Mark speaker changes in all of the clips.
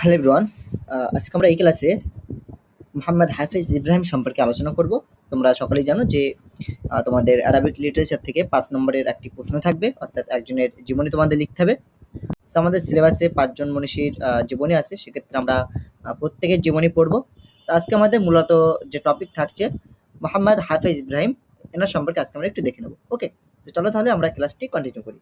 Speaker 1: Hello everyone আজকে আমরা এই ক্লাসে মোহাম্মদ হাফিজ ইব্রাহিম সম্পর্কে আলোচনা করব। তোমরা সকলেই জানো যে তোমাদের অ্যারাবিক লিটারেচার থেকে পাঁচ নম্বরের একটি প্রশ্ন থাকবে অর্থাৎ একজনের জীবনী তোমাদের লিখতে হবে। So, আমাদের সিলেবাসে পাঁচজন মনীষীর জীবনী আছে সেক্ষেত্রে আমরা প্রত্যেকের জীবনী পড়ব। তো আজকে আমাদের মূলত যে টপিক থাকছে মোহাম্মদ হাফিজ ইব্রাহিম এনার সম্পর্কে আজকে আমরা একটু দেখে নেব। ওকে তো চলো তাহলে আমরা ক্লাসটি কন্টিনিউ করি।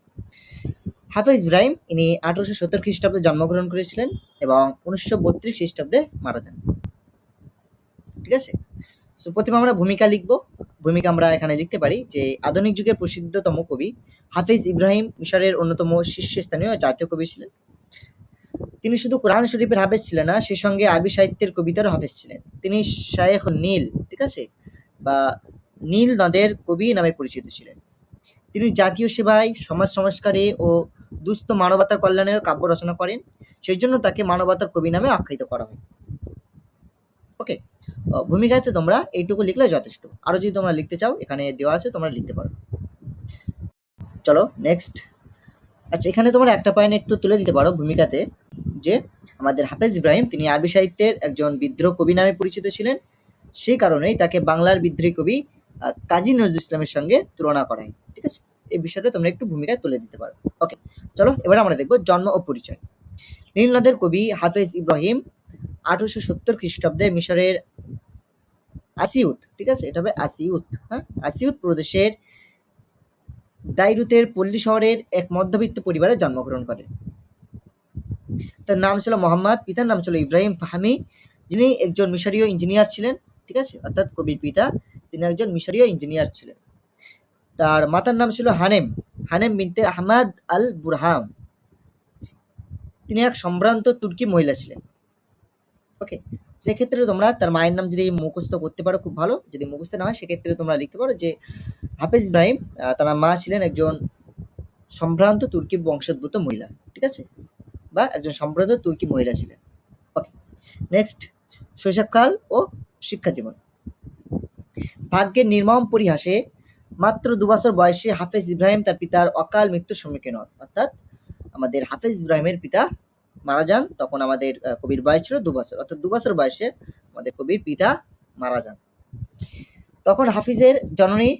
Speaker 1: হাফিজ ইব্রাহিম, ইনি আঠারোশো সত্তর খ্রিস্টাব্দে জন্মগ্রহণ করেছিলেন এবং উনিশশো বত্রিশ খ্রিস্টাব্দে মারা যান। ঠিক আছে? সো প্রথমে আমরা ভূমিকা লিখব। ভূমিকা আমরা এখানে লিখতে পারি যে, আধুনিক যুগের প্রসিদ্ধতম কবি হাফিজ ইব্রাহিম মিশরের অন্যতম শীর্ষস্থানীয় জাতীয় কবি ছিলেন। তিনি শুধু কোরআন শরীফের হাফেজ ছিলেন না সেই সঙ্গে আরবি সাহিত্যের কবিতারও হাফেজ ছিলেন। তিনি শায়েখ নীল, ঠিক আছে? বা নীল নদের কবি নামে পরিচিত ছিলেন। তিনি জাতীয় সেবায়, সমাজ সংস্কারে ও দুস্থ মানবতার কল্যাণের কাব্য রচনা করেন। সেই জন্য তাকে মানবতার কবি নামে আখ্যায়িত করা হয়। ওকে ভূমিকাতে তোমরা এইটুকু লিখলে যথেষ্ট। আরও যদি তোমরা লিখতে চাও, এখানে দেওয়া আছে, তোমরা লিখতে পারো। চলো নেক্সট আচ্ছা এখানে তোমরা একটা পয়েন্ট একটু তুলে দিতে পারো ভূমিকাতে, যে আমাদের হাফেজ ইব্রাহিম, তিনি আরবি সাহিত্যের একজন বিদ্রোহ কবি নামে পরিচিত ছিলেন। সেই কারণেই তাকে বাংলার বিদ্রোহী কবি কাজী নজরুল ইসলামের সঙ্গে তুলনা করা হয়। ঠিক আছে? এই বিষয়টা তোমরা একটু ভূমিকায় তুলে দিতে পারো। ওকে চলো, এবার আমরা দেখব জন্ম ও পরিচয়। নীল নদের কবি হাফেজ ইব্রাহিম আঠারোশো সত্তর খ্রিস্টাব্দে মিশরের আসিউত, ঠিক আছে? এটা হবে আসিউত হ্যাঁ? আসিউত প্রদেশের দাইরুতের পল্লী শহরের এক মধ্যবিত্ত পরিবারে জন্মগ্রহণ করেন তার নাম ছিল মোহাম্মদ, পিতার নাম ছিল ইব্রাহিম ফাহামি, যিনি একজন মিশরীয় ইঞ্জিনিয়ার ছিলেন, ঠিক আছে? অর্থাৎ কবির পিতা, তিনি একজন মিশরীয় ইঞ্জিনিয়ার ছিলেন। তার মাতার নাম ছিল হানেম। হানেম বিনতে আহমদ আল বুরহাম তিনি এক সম্ভ্রান্ত তুর্কি মহিলা ছিলেন। ওকে, সেক্ষেত্রে তোমরা তার মায়ের নাম যদি মুখস্থ করতে পারো, খুব ভালো। যদি মুখস্থ না হয়, সেক্ষেত্রে তোমরা লিখতে পারো যে হাফিজ ইব্রাহিম তার মা ছিলেন একজন সম্ভ্রান্ত তুর্কি বংশোদ্ভূত মহিলা, ঠিক আছে? বা একজন সম্ভ্রান্ত তুর্কি মহিলা ছিলেন। ওকে নেক্সট শৈশবকাল ও শিক্ষা জীবন ভাগ্যের নির্মম পরিহাসে মাত্র দু বছর বয়সে হাফেজ ইব্রাহিম তার পিতার অকাল মৃত্যুর সম্মুখীন হন। অর্থাৎ আমাদের হাফেজ ইব্রাহিমের পিতা মারা যান, তখন আমাদের কবির বয়স ছিল দু বছর। অর্থাৎ দু বছর বয়সে আমাদের কবির পিতা মারা যান। তখন হাফিজের জননী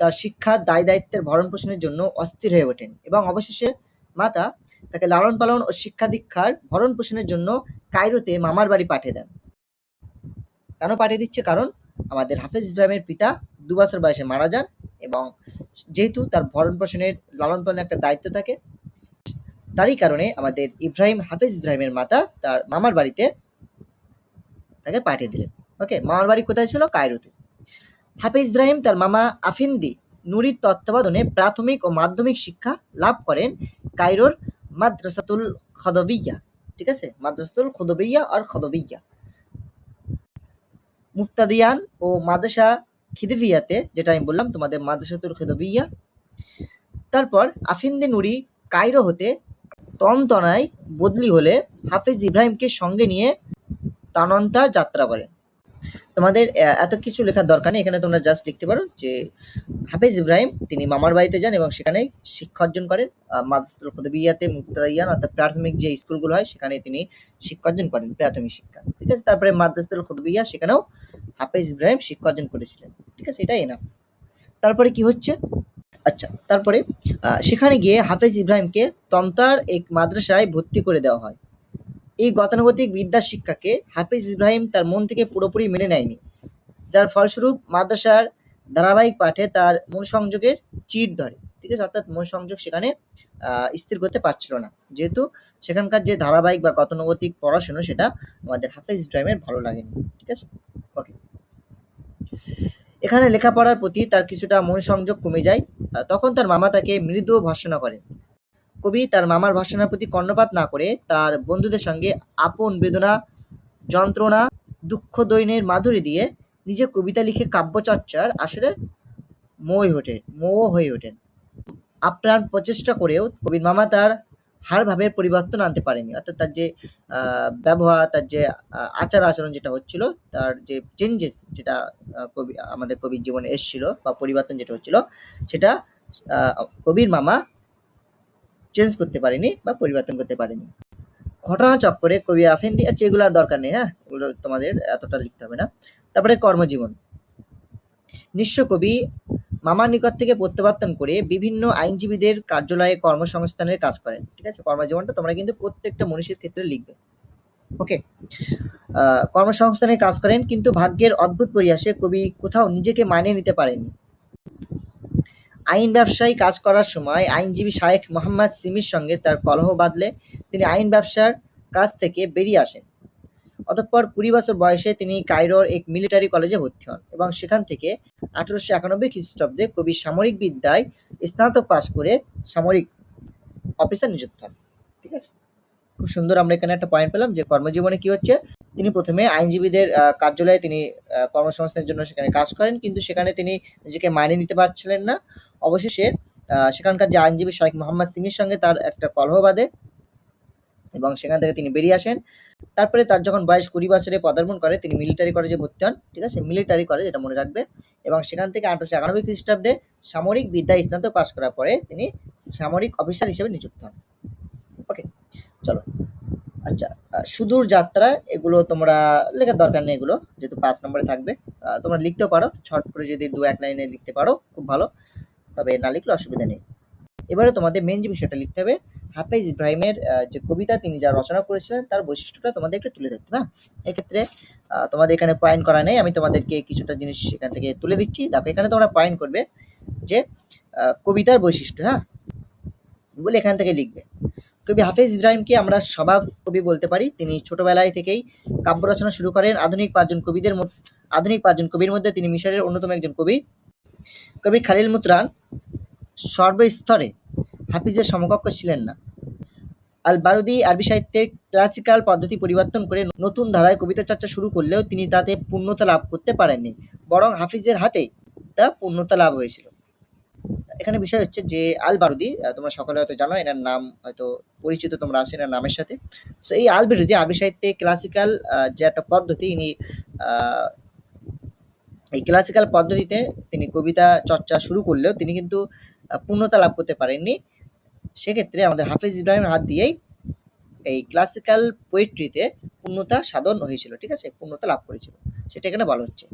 Speaker 1: তার শিক্ষার দায় দায়িত্বের ভরণ পোষণের জন্য অস্থির হয়ে ওঠেন এবং অবশেষে মাতা তাকে লালন পালন ও শিক্ষা দীক্ষার ভরণ পোষণের জন্য কায়রোতে মামার বাড়ি পাঠিয়ে দেন। কেন পাঠিয়ে দিচ্ছে? কারণ আমাদের হাফেজ ইসলামের পিতা দু বছর বয়সে মারা যান এবং যেহেতু তার ভরণ পোষণের লালন পালনের একটা দায়িত্ব থাকে, তারই কারণে আমাদের ইব্রাহিম, হাফিজ ইব্রাহিমের মাতা তার মামার বাড়িতে তাকে পাঠিয়ে দিলেন। ওকে, মামার বাড়ি কোথায় ছিল? কায়রোতে। হাফিজ ইব্রাহিম তার মামা আফিন্দি নুরির তত্ত্বাবধানে প্রাথমিক ও মাধ্যমিক শিক্ষা লাভ করেন কায়রোর মাদ্রাসাতুল খদবিয়া। ঠিক আছে? মাদ্রাসাতুল খদবিয়া আর খদবিয়া। মুফতাদিয়ান ও মাদ্রাসা খিদভিয়াতে, যেটা আমি বললাম, তোমাদের মাদ্রাসাতুল খিদবিয়া তারপর আফিন্দি নুরি কায়রো হতে তনতনায় বদলি হলে হাফিজ ইব্রাহিমকে সঙ্গে নিয়ে তানন্তা যাত্রা করেন তোমাদের এত কিছু লেখার দরকার নেই, এখানে তোমরা জাস্ট লিখতে পারো যে হাফিজ ইব্রাহিম, তিনি মামার বাড়িতে যান এবং সেখানে শিক্ষা অর্জন করেন। খুদবিয়াতে মুক্তাদিয়ান অর্থাৎ প্রাথমিক যে স্কুলগুলো হয় সেখানে তিনি শিক্ষা অর্জন করেন, প্রাথমিক শিক্ষা। ঠিক আছে? তারপরে মাদ্রাসাতুল খুদবিয়া সেখানেও হাফিজ ইব্রাহিম শিক্ষা অর্জন করেছিলেন। ঠিক আছে এটা এনাফ তারপরে কি হচ্ছে? আচ্ছা তারপরে সেখানে গিয়ে হাফেজ ইব্রাহিমকে তমতার এক মাদ্রাসায় ভর্তি করে দেওয়া হয়। এই গতানুগতিক বিদ্যা শিক্ষাকে হাফেজ ইব্রাহিম তার মন থেকে পুরোপুরি মেনে নেয়নি। যার ফলস্বরূপ মাদ্রাসার ধারাবাহিক পাঠে তার মূল সংযোগের চির ধরে। ঠিক অর্থাৎ মূল সংযোগ সেখানে স্থির করতে পারছিল না। যেহেতু সেখানকার যে ধারাবাহিক বা গতানুগতিক পড়াশুনো, সেটা আমাদের হাফেজ ইব্রাহিমের ভালো লাগেনি, ঠিক আছে? ওকে এখানে লেখাপড়ার প্রতি তার কিছুটা মন সংযোগ কমে যায় তখন তার মামা তাকে মৃদু ভর্সনা করেন কবি তার মামার ভর্সনার প্রতি কর্ণপাত না করে তার বন্ধুদের সঙ্গে আপন বেদনা, যন্ত্রণা, দুঃখ দৈনের মাধুরী দিয়ে নিজে কবিতা লিখে কাব্যচর্চার আসলে মোহ ওঠে, মোহ হয়ে ওঠেন। আপ্রাণ প্রচেষ্টা করেও কবির মামা তার হার পরিবর্তন আনতে পারেনি। অর্থাৎ তার যে ব্যবহার, তার যে আচার আচরণ যেটা হচ্ছিল, তার যে চেঞ্জেস যেটা কবি, আমাদের কবির জীবনে এসেছিল বা পরিবর্তন যেটা হচ্ছিল, সেটা কবির মামা চেঞ্জ করতে পারেনি বা পরিবর্তন করতে পারেনি। ঘটনা চক্করে কবি আফেন্দি আচ্ছা এগুলো আর দরকার নেই হ্যাঁ? এগুলো তোমাদের এতটা লিখতে হবে না। তারপরে কর্মজীবন। নিঃস্ব কবি মামার নিকট থেকে প্রত্যাবর্তন করে বিভিন্ন আইনজীবীদের কার্যালয়ে কর্মসংস্থানের কাজ করেন। ঠিক আছে? কর্মজীবনটা তোমরা কিন্তু প্রত্যেকটা মনীষীর ক্ষেত্রে লিখবে। ওকে কর্মসংস্থানের কাজ করেন, কিন্তু ভাগ্যের অদ্ভুত পরিহাসে কবি কোথাও নিজেকে মানিয়ে নিতে পারেননি। আইন ব্যবসায় কাজ করার সময় আইনজীবী শায়েখ মোহাম্মদ সিমির সঙ্গে তার কলহ বাঁধলে তিনি আইন ব্যবসার কাজ থেকে বেরিয়ে আসেন। অতঃপর কুড়ি বছর বয়সে তিনি কায়রোর এক মিলিটারি কলেজে ভর্তি হন এবং সেখান থেকে আঠারোশো একানব্বই খ্রিস্টাব্দে কবি সামরিক বিদ্যায় স্নাতক পাশ করে সামরিক অফিসার নিযুক্ত হন। ঠিক আছে? খুব সুন্দর আমরা এখানে একটা পয়েন্ট পেলাম যে কর্মজীবনে কি হচ্ছে? তিনি প্রথমে আইনজীবীদের কার্যালয়ে তিনি কর্মসংস্থানের জন্য সেখানে কাজ করেন, কিন্তু সেখানে তিনি নিজেকে মানিয়ে নিতে পারছিলেন না। অবশেষে সেখানকার যে আইনজীবী শাহেখ মোহাম্মদ সিমির সঙ্গে তার একটা কলহ বাঁধে। এবং সেখান থেকে তিনি বেরিয়ে আসেন। তারপরে তার যখন বয়স কুড়ি বছরে পদার্পণ করে, তিনি মিলিটারি কলেজে ভর্তি হন, ঠিক আছে? মিলিটারি কলেজ এটা মনে রাখবে। এবং সেখান থেকে আঠারোশো একানব্বই খ্রিস্টাব্দে সামরিক বিদ্যায় স্নাতক পাশ করার পরে তিনি সামরিক অফিসার হিসেবে নিযুক্ত হন। ওকে চলো। আচ্ছা সুদূর যাত্রা, এগুলো তোমরা লেখার দরকার নেই এগুলো, যেহেতু পাঁচ নম্বরে থাকবে। তোমরা লিখতেও পারো, ছট করে যদি দু এক লাইনে লিখতে পারো, খুব ভালো। তবে না লিখলে অসুবিধা নেই। এবারে তোমাদের মেন যে বিষয়টা লিখতে হবে হাফেজ ইব্রাহিমের যে কবিতা তিনি যা রচনা করেছিলেন তার বৈশিষ্ট্যটা তোমাদের একটু তুলে ধরতে হবে, হ্যাঁ? এক্ষেত্রে তোমাদের এখানে পয়েন্ট করা নেই আমি তোমাদেরকে কিছুটা জিনিস এখান থেকে তুলে দিচ্ছি। দেখো এখানে তোমরা পয়েন্ট করবে যে কবিতার বৈশিষ্ট্য হ্যাঁ? বলে এখান থেকে লিখবে। কবি হাফেজ ইব্রাহিমকে আমরা স্বভাব কবি বলতে পারি। তিনি ছোটবেলায় থেকেই কাব্য রচনা শুরু করেন। আধুনিক পাঁচজন কবিদের আধুনিক পাঁচজন কবির মধ্যে তিনি মিশরের অন্যতম একজন কবি। কবি খালিল মুতরান সর্বস্তরে হাফিজের সমকক্ষ ছিলেন না। আল বারুদি আরবি সাহিত্যের ক্লাসিক্যাল পদ্ধতি পরিবর্তন করে নতুন ধারায় কবিতা চর্চা শুরু করলেও তিনি তাতে পূর্ণতা লাভ করতে পারেননি, বরং হাফিজের হাতেই তা পূর্ণতা লাভ হয়েছিল। এখানে বিষয় হচ্ছে যে আল বারুদি তোমরা সকলে হয়তো জানো, এনার নাম হয়তো পরিচিত তোমরা আছো এনার নামের সাথে। সো এই আল বারুদি আরবি সাহিত্যে ক্লাসিক্যাল যে একটা পদ্ধতি, ইনি এই ক্লাসিক্যাল পদ্ধতিতে তিনি কবিতা চর্চা শুরু করলেও তিনি কিন্তু পূর্ণতা লাভ করতে পারেননি। সেক্ষেত্রে আমাদের হাফিজ ইব্রাহিমের হাত দিয়েই এই ক্লাসিক্যাল পোয়েট্রিতে পূর্ণতা সাধন হয়েছিল, ঠিক আছে? পূর্ণতা লাভ করেছিল, সেটা এখানে বলা হচ্ছে।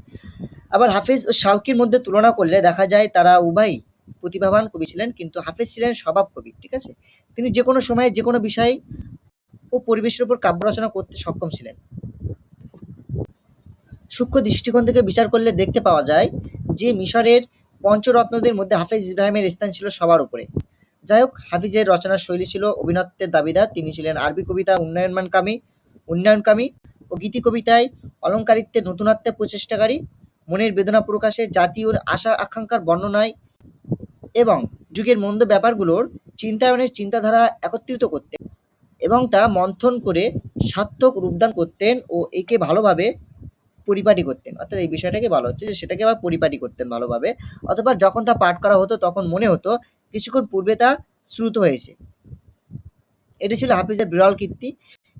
Speaker 1: আবার হাফিজ ও শাউকির মধ্যে তুলনা করলে দেখা যায় তারা উভয়ই প্রতিভাবান কবি ছিলেন, কিন্তু হাফিজ ছিলেন স্বভাব কবি ঠিক আছে? তিনি যে কোনো সময়ে যে কোনো বিষয় ও পরিবেশের উপর কাব্য রচনা করতে সক্ষম ছিলেন। সূক্ষ্ম দৃষ্টিকোণ থেকে বিচার করলে দেখতে পাওয়া যায় যে মিশরের পঞ্চরত্নদের মধ্যে হাফিজ ইব্রাহিমের স্থান ছিল সবার উপরে। যাই হোক হাফিজের রচনার শৈলী ছিল অভিনত্বের দাবিদার। তিনি ছিলেন আরবি কবিতা উন্নয়নমানকামী উন্নয়নকামী ও গীতি কবিতায় অলঙ্কারিত্বের নতুনত্বের প্রচেষ্টাকারী। মনের বেদনা প্রকাশে জাতীয় আশা আকাঙ্ক্ষার বর্ণনায় এবং যুগের মন্দ ব্যাপারগুলোর চিন্তায়নের চিন্তাধারা একত্রিত করতেন এবং তা মন্থন করে সার্থক রূপদান করতেন ও একে ভালোভাবে পরিপাটি করতেন। অর্থাৎ এই বিষয়টাকে বলা হচ্ছে যে সেটাকে আবার পরিপাটি করতেন ভালোভাবে। অথবা যখন তা পাঠ করা হতো, তখন মনে হতো কিছুক্ষণ পূর্বে তা শ্রুত হয়েছে। এটি ছিল হাফিজের বিরল কীর্তি।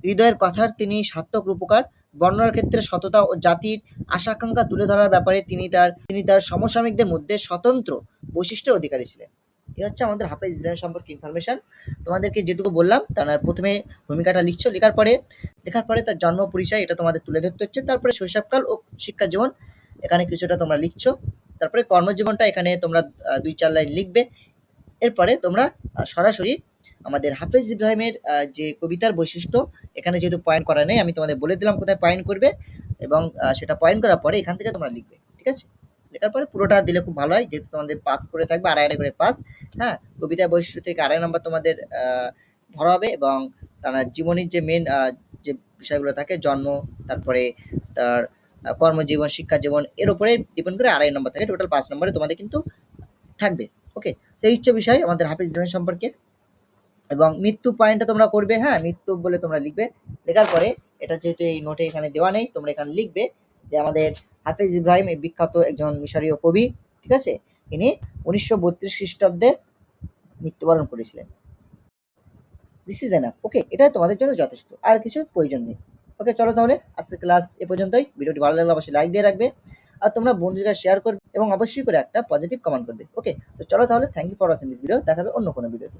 Speaker 1: হৃদয়ের কথার তিনি সার্থক রূপকার। বর্ণনার ক্ষেত্রে সততা ও জাতির আশা আকাঙ্ক্ষা তুলে ধরার ব্যাপারে তিনি তার তিনি তার সমসাময়িকদের মধ্যে স্বতন্ত্র বৈশিষ্ট্যের অধিকারী ছিলেন। এই হচ্ছে আমাদের হাফেজ ইব্রাহিম সম্পর্কে ইনফরমেশন তোমাদেরকে যেটুকু বললাম, তার প্রথমে ভূমিকাটা লিখছো, লেখার পরে লেখার পরে তার জন্ম পরিচয় এটা তোমাদের তুলে ধরতে হচ্ছে। তারপরে শৈশবকাল ও শিক্ষা জীবন, এখানে কিছুটা তোমরা লিখছো। তারপরে কর্মজীবনটা এখানে তোমরা দুই চার লাইন লিখবে। এরপরে তোমরা সরাসরি আমাদের হাফেজ ইব্রাহিমের যে কবিতার বৈশিষ্ট্য, এখানে যেহেতু পয়েন্ট করা নেই, আমি তোমাদের বলে দিলাম কোথায় পয়েন্ট করবে এবং সেটা পয়েন্ট করার পরে এখান থেকে তোমরা লিখবে, ঠিক আছে? লেখার পরে পুরোটা দিলে খুব ভালো হয়, যেহেতু তোমাদের পাস করে থাকবে, আড়াই আড়াই করে পাস হ্যাঁ? কবিতার বৈশিষ্ট্য থেকে আড়াই নম্বর তোমাদের ধরা হবে এবং তার জীবনের যে মেন যে বিষয়গুলো থাকে, জন্ম, তারপরে তার কর্মজীবন শিক্ষা জীবন এর উপরে ডিপেন্ড করে আড়াই নম্বর থাকে টোটাল পাঁচ নম্বরে তোমাদের কিন্তু থাকবে। ওকে সেই হচ্ছে বিষয় আমাদের হাফিজ ইব্রাহিম সম্পর্কে। এবং মৃত্যু পয়েন্টটা তোমরা করবে হ্যাঁ? মৃত্যু বলে তোমরা লিখবে। লেখার পরে এটা যেহেতু এই নোটে এখানে দেওয়া নেই, তোমরা এখানে লিখবে যে আমাদের হাফিজ ইব্রাহিম এই বিখ্যাত একজন মিশরীয় কবি, ঠিক আছে? ইনি উনিশশো বত্রিশ খ্রিস্টাব্দে মৃত্যুবরণ করেছিলেন। দিস ইজ এনাফ ওকে এটা তোমাদের জন্য যথেষ্ট, আর কিছু প্রয়োজন নেই। ওকে চলো তাহলে আজকে ক্লাস এ পর্যন্তই। ভিডিওটি ভালো লাগলে অবশ্যই লাইক দিয়ে রাখবে। আর তোমরা বন্ধুদের শেয়ার করবে এবং অবশ্যই করে একটা পজিটিভ কমেন্ট করবে। ওকে তো চলো তাহলে thank you for watching this video দেখাবে অন্য কোনো ভিডিওতে